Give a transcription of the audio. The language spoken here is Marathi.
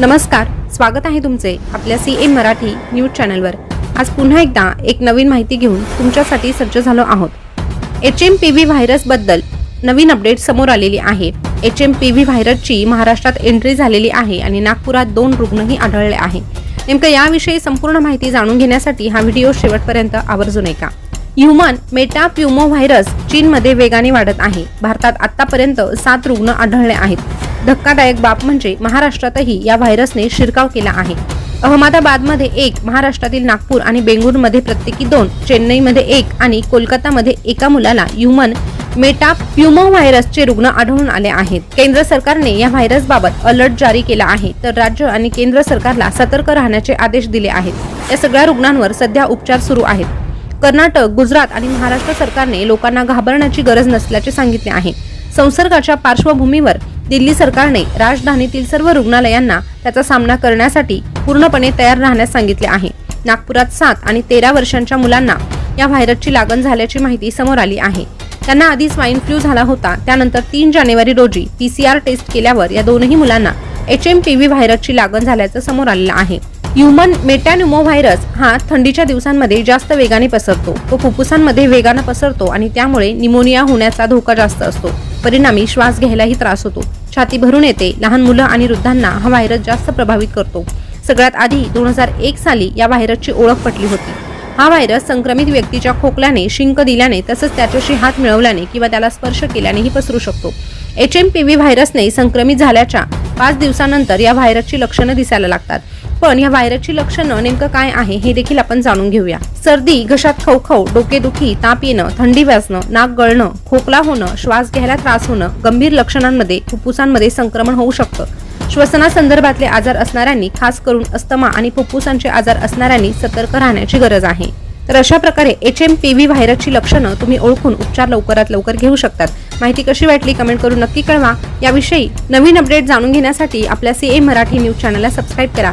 नमस्कार स्वागत आहे तुमचे आपल्या सी एम मराठी न्यूज चॅनलवर. आज पुन्हा एकदा एक नवीन माहिती घेऊन तुमच्यासाठी सज्ज झालो आहोत. एच एम पी व्ही व्हायरसबद्दल नवीन अपडेट समोर आलेली आहे. एच एम पी व्ही व्हायरसची महाराष्ट्रात एंट्री झालेली आहे आणि नागपुरात दोन रुग्णही आढळले आहे. नेमकं याविषयी संपूर्ण माहिती जाणून घेण्यासाठी हा व्हिडिओ शेवटपर्यंत आवर्जून ऐका. ह्युमन मेटा प्युमो व्हायरस चीनमध्ये वेगाने वाढत आहे. भारतात आतापर्यंत सात रुग्ण आढळले आहेत. धक्कादायक बाब म्हणजे महाराष्ट्रातही या व्हायरसने शिरकाव केला आहे. अहमदाबादमध्ये एक महाराष्ट्रातील नागपूर आणि बेंगळूरमध्ये प्रत्येकी दोन चेन्नईमध्ये एक आणि कोलकातामध्ये एका मुलाला ह्युमन मेटा प्युमो व्हायरसचे रुग्ण आढळून आले आहेत. केंद्र सरकारने या व्हायरसबाबत अलर्ट जारी केला आहे तर राज्य आणि केंद्र सरकारला सतर्क राहण्याचे आदेश दिले आहेत. या सगळ्या रुग्णांवर सध्या उपचार सुरू आहेत. कर्नाटक गुजरात आणि महाराष्ट्र सरकारने लोकांना घाबरण्याची गरज नसल्याचे सांगितले आहे. संसर्गाच्या पार्श्वभूमीवर दिल्ली सरकारने राजधानीतील सर्व रुग्णालयांना त्याचा सामना करण्यासाठी पूर्णपणे तयार राहण्यास सांगितले आहे. नागपुरात सात आणि तेरा वर्षांच्या मुलांना या व्हायरसची लागण झाल्याची माहिती समोर आली आहे. त्यांना आधी स्वाईन फ्लू झाला होता त्यानंतर तीन जानेवारी रोजी पीसीआर टेस्ट केल्यावर या दोनही मुलांना एच एम पी व्ही व्हायरसची लागण झाल्याचं समोर आलेलं आहे. ह्युमन मेटॅन्युमो व्हायरस हा थंडीच्या दिवसांमध्ये जास्त वेगाने पसरतो. तो फुफ्फुसांमध्ये वेगानं पसरतो आणि त्यामुळे निमोनिया होण्याचा धोका जास्त असतो. परिणामी श्वास घ्यायलाही त्रास होतो. छाती भरून येते लहान मुलं आणि वृद्धांना हा व्हायरस जास्त प्रभावित करतो. सगळ्यात आधी दोन हजार एक साली या व्हायरसची ओळख पटली होती. हा व्हायरस संक्रमित व्यक्तीच्या खोकल्याने शिंक दिल्याने तसंच त्याच्याशी हात मिळवल्याने किंवा त्याला स्पर्श केल्यानेही पसरू शकतो. एच एम पी व्ही व्हायरसने संक्रमित झाल्याच्या पाच दिवसानंतर या व्हायरसची लक्षणं दिसायला लागतात. पण या व्हायरसची लक्षणं नेमकं काय आहे हे देखील आपण जाणून घेऊया. सर्दी घशात खवखव डोकेदुखी ताप येणं थंडी वाजणं नाक गळणं खोकला होणं श्वास घ्यायला त्रास होणं गंभीर लक्षणांमध्ये फुफ्फुसांमध्ये संक्रमण होऊ शकतं. श्वसनासंदर्भातले आजार असणाऱ्यांनी खास करून अस्थमा आणि फुफ्फुसांचे आजार असणाऱ्यांनी सतर्क राहण्याची गरज आहे. तर अशा प्रकारे एच एम पी व्ही व्हायरसची लक्षणं तुम्ही ओळखून उपचार लवकरात लवकर घेऊ शकतात. माहिती कशी वाटली कमेंट करून नक्की कळवा. याविषयी नवीन अपडेट जाणून घेण्यासाठी आपल्या सी ए मराठी न्यूज चॅनलला सबस्क्राईब करा.